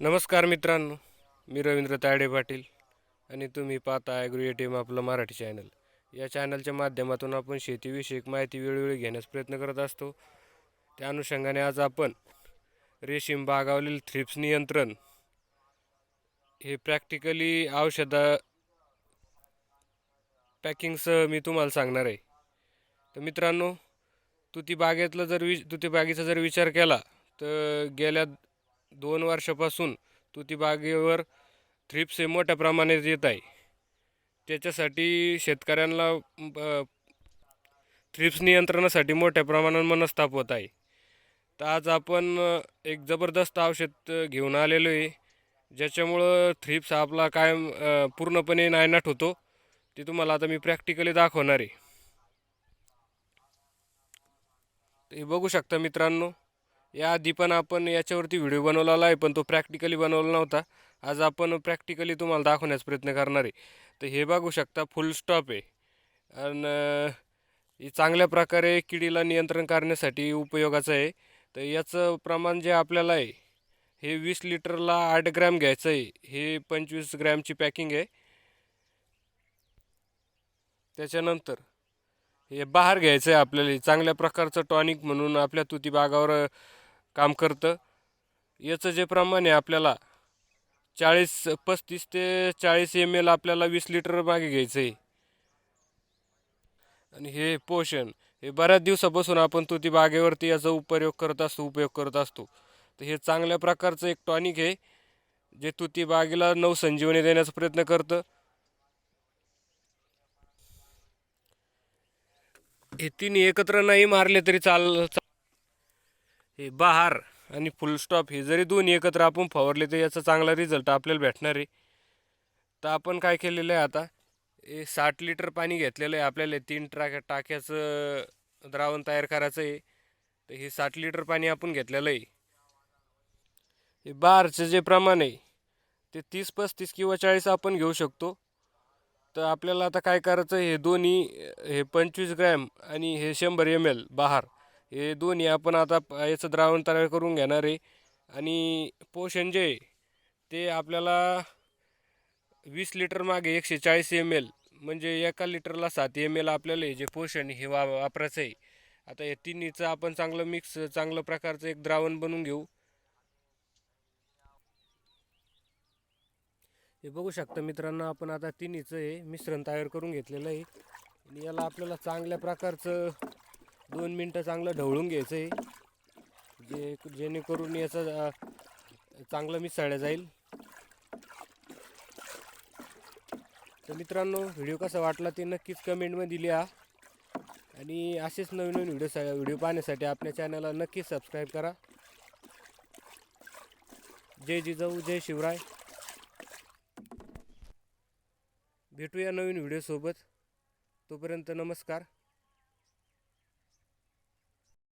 नमस्कार मित्रांनो मी रवींद्र तायडे पाटील आणि तुम्ही पाहता ॲग्रो टीम आपलं मराठी चॅनल या चॅनलच्या माध्यमातून आपण शेतीविषयक माहिती वेळोवेळी घेण्यास प्रयत्न करत असतो. त्या अनुषंगाने आज आपण रेशीम बागावरील थ्रिप्स नियंत्रण हे प्रॅक्टिकली औषधा पॅकिंगसह मी तुम्हाला सांगणार आहे. तर मित्रांनो तुती बागेतलं जर वि तुती बागेचा जर विचार केला तर गेल्या दोन वर्षापासून तुती बागेवर थ्रिप्स हे मोठ्या प्रमाणात येत आहे. त्याच्यासाठी शेतकऱ्यांना थ्रिप्स नियंत्रणासाठी मोठ्या प्रमाणात मनस्ताप होत आहे. तर आज आपण एक जबरदस्त औषध घेऊन आलेलो आहे. ज्याच्यामुळं थ्रिप्स आपला कायम पूर्णपणे नायनाट होतो. ते तुम्हाला आता मी प्रॅक्टिकली दाखवणार आहे. हे बघू शकता मित्रांनो या आधी पण आपण याच्यावरती व्हिडिओ बनवलेला आहे पण तो प्रॅक्टिकली बनवला नव्हता. आज आपण प्रॅक्टिकली तुम्हाला दाखवण्याचा प्रयत्न करणार आहे. तर हे बघू शकता फुल स्टॉप आहे. आणि हे चांगल्या प्रकारे किडीला नियंत्रण करण्यासाठी उपयोगाचं आहे. तर याचं प्रमाण जे आपल्याला आहे हे वीस लिटरला आठ ग्रॅम घ्यायचं आहे. हे पंचवीस ग्रॅमची पॅकिंग आहे. त्याच्यानंतर हे बाहेर घ्यायचं आहे आपल्याला. चांगल्या प्रकारचं टॉनिक म्हणून आपल्या तुती बागावर काम करतं. याचं जे प्रमाण आहे आपल्याला चाळीस पस्तीस ते चाळीस एम एल आपल्याला वीस लिटर मागे घ्यायचं आहे. आणि हे पोषण हे बऱ्याच दिवसापासून आपण तुती बागेवरती याचा उपयोग करत असतो उपयोग करत असतो. तर हे चांगल्या प्रकारचं एक टॉनिक आहे जे तुती बागेला नवसंजीवनी देण्याचा प्रयत्न करतं. हे तिन्ही एकत्र नाही मारले तरी चाल हे बहार आणि फुल स्टॉप हे जरी दोन्ही एकत्र आपण फवारले तर याचा चांगला रिझल्ट आपल्याला भेटणार आहे. तर आपण काय केलेलं आहे आता? हे साठ लिटर पाणी घेतलेलं आहे आपल्याला. तीन टाक्या टाक्याचं द्रावण तयार करायचं आहे. तर हे साठ लिटर पाणी आपण घेतलेलं आहे. हे बारचं जे प्रमाण आहे ते तीस पस्तीस किंवा चाळीस आपण घेऊ शकतो. तर आपल्याला आता काय करायचं हे दोन्ही हे पंचवीस ग्रॅम आणि हे शंभर एम एल बहार. हे दोन्ही आपण आता प- याचं द्रावण तयार करून घेणार आहे. आणि पोषण जे आहे ते आपल्याला वीस लिटर मागे एकशे चाळीस एम एल म्हणजे एका लिटरला सात एम एल आपल्याला हे जे पोषण हे वा वापरायचं आहे. आता हे तिन्हीचं आपण चांगलं मिक्स चांगलं प्रकारचं एक द्रावण बनवून घेऊ. हे बघू शकता मित्रांनो आपण आता तिन्हीचं हे मिश्रण तयार करून घेतलेलं आहे. आणि याला आपल्याला चांगल्या प्रकारचं दोन मिनटं चांगलं ढवळून घ्यायचं आहे जे जेणेकरून याचं चांगलं मिसळलं जाईल. तर मित्रांनो व्हिडिओ कसा वाटला ते नक्कीच कमेंटमध्ये लिहा. आणि असेच नवीन नवीन व्हिडिओ व्हिडिओ पाहण्यासाठी आपल्या चॅनलला नक्कीच सबस्क्राईब करा. जय जिजाऊ जय शिवराय. भेटूया नवीन व्हिडिओसोबत. तोपर्यंत नमस्कार.